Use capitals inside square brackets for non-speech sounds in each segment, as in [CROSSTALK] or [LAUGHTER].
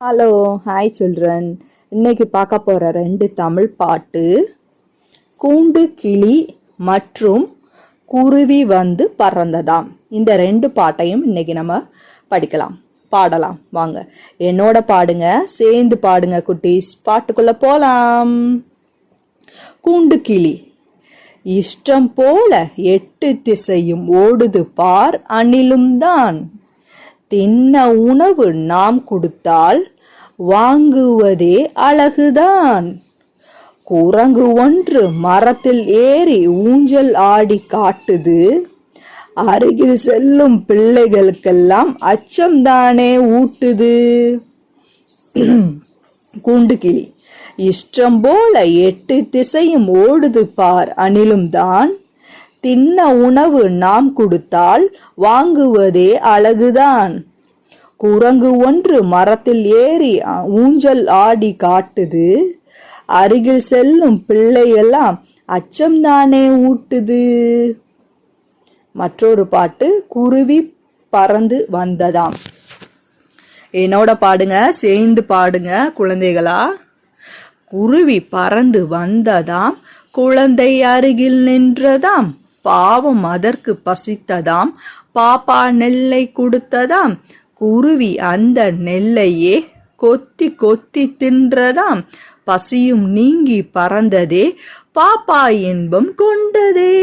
Hello hi children. இன்னைக்கு பார்க்க போகிற ரெண்டு தமிழ் பாட்டு கூண்டு கிளி மற்றும் குருவி வந்து பறந்ததாம். இந்த ரெண்டு பாட்டையும் இன்னைக்கு நம்ம படிக்கலாம் பாடலாம். வாங்க என்னோட பாடுங்க சேர்ந்து பாடுங்க குட்டீஸ். பாட்டுக்குள்ள போலாம். கூண்டு கிளி இஷ்டம் போல எட்டு திசையும் ஓடுது பார் அணிலும் தான் தின்ன உணவு நாம் கொடுத்தால் வாங்குவதே அழகுதான். குரங்கு ஒன்று மரத்தில் ஏறி ஊஞ்சல் ஆடி காட்டுது. அருகில் செல்லும் பிள்ளைகளுக்கெல்லாம் அச்சம்தானே ஊட்டுது. [CLEARS THROAT] கூண்டுகிளி இஷ்டம் போல எட்டு திசையும் ஓடுது பார் அணிலும் தான் தின்ன உணவு நாம் கொடுத்தால் வாங்குவதே அழகுதான். குரங்கு ஒன்று மரத்தில் ஏறி ஊஞ்சல் ஆடி காட்டுது. அருகில் செல்லும் பிள்ளையெல்லாம் அச்சம்தானே ஊட்டுது. மற்றொரு பாட்டு குருவி பறந்து வந்ததாம். என்னோட பாடுங்க சேர்ந்து பாடுங்க குழந்தைகளா. குருவி பறந்து வந்ததாம் குழந்தை அருகில் நின்றதாம் பாவம் அதற்கு பசித்ததாம். பாப்பா நெல்லை கொடுத்ததாம். குருவி அந்த நெல்லையே கொத்தி கொத்தி தின்றதாம். பசியும் நீங்கி பறந்ததே பாப்பா இன்பம் கொண்டதே.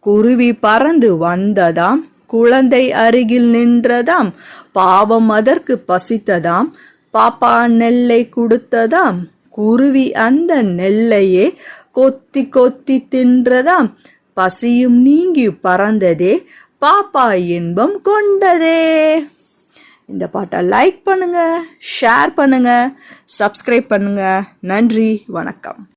குருவி பறந்து வந்ததாம். குழந்தை அருகில் நின்றதாம். பாவம் அதற்கு பசித்ததாம். பாப்பா நெல்லை கொடுத்ததாம். குருவி அந்த நெல்லையே கொத்தி கொத்தி தின்றதாம். பசியும் நீங்கி பறந்ததே பாப்பா இன்பம் கொண்டதே. இந்த பாட்டை லைக் பண்ணுங்க ஷேர் பண்ணுங்க சப்ஸ்கிரைப் பண்ணுங்க. நன்றி வணக்கம்.